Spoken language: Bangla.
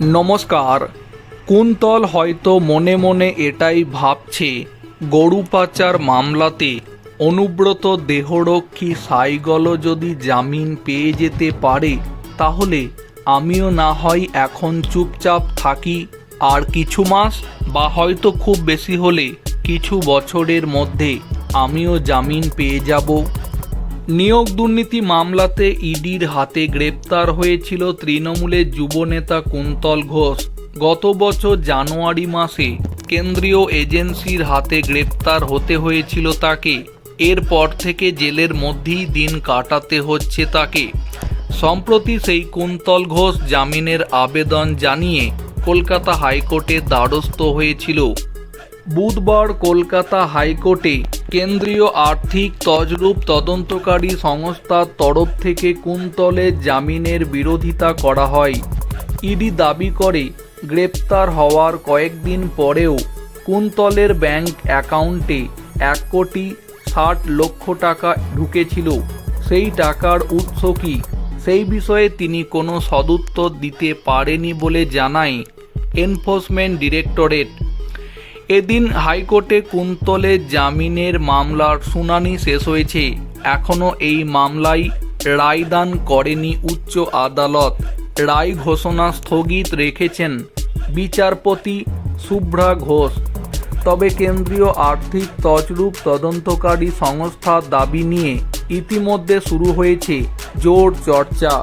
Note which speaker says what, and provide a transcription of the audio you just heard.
Speaker 1: নমস্কার। কুন্তল হয়তো মনে মনে এটাই ভাবছে, গরু পাচার মামলাতে। অনুব্রত দেহরক্ষী সাইগল যদি জামিন পেয়ে যেতে পারে, তাহলে আমিও না হয় এখন চুপচাপ থাকি। আর কিছু মাস বা হয়তো খুব বেশি হলে কিছু বছরের মধ্যে আমিও জামিন পেয়ে যাব। নিয়োগ দুর্নীতি মামলাতে ইডির হাতে গ্রেপ্তার হয়েছিল তৃণমূলের যুবনেতা কুন্তল ঘোষ। গত বছর জানুয়ারি মাসে কেন্দ্রীয় এজেন্সির হাতে গ্রেপ্তার হতে হয়েছিল তাকে। এরপর থেকে জেলের মধ্যেই দিন কাটাতে হচ্ছে তাকে। সম্প্রতি সেই কুন্তল ঘোষ জামিনের আবেদন জানিয়ে কলকাতা হাইকোর্টে দ্বারস্থ হয়েছিল। বুধবার কলকাতা হাইকোর্টে কেন্দ্রীয় আর্থিক তজরূপ তদন্তকারী সংস্থার তরফ থেকে কুন্তলের জামিনের বিরোধিতা করা হয়। ইডি দাবি করে, গ্রেপ্তার হওয়ার কয়েকদিন পরেও কুন্তলের ব্যাংক অ্যাকাউন্টে এক কোটি ষাট লক্ষ টাকা ঢুকেছিল। সেই টাকার উৎস কি? সেই বিষয়ে তিনি কোনো সদুত্তর দিতে পারেনি বলে জানায় এনফোর্সমেন্ট ডিরেক্টরেট। এদিন হাইকোর্টে কুন্তলের জামিনের মামলার শুনানি শেষ হয়েছে। এখনও এই মামলায় রায়দান করেনি উচ্চ আদালত। রায় ঘোষণা স্থগিত রেখেছেন বিচারপতি শুভ্রা ঘোষ। তবে কেন্দ্রীয় আর্থিক তছরূপ তদন্তকারী সংস্থার দাবি নিয়ে ইতিমধ্যে শুরু হয়েছে জোর চর্চা।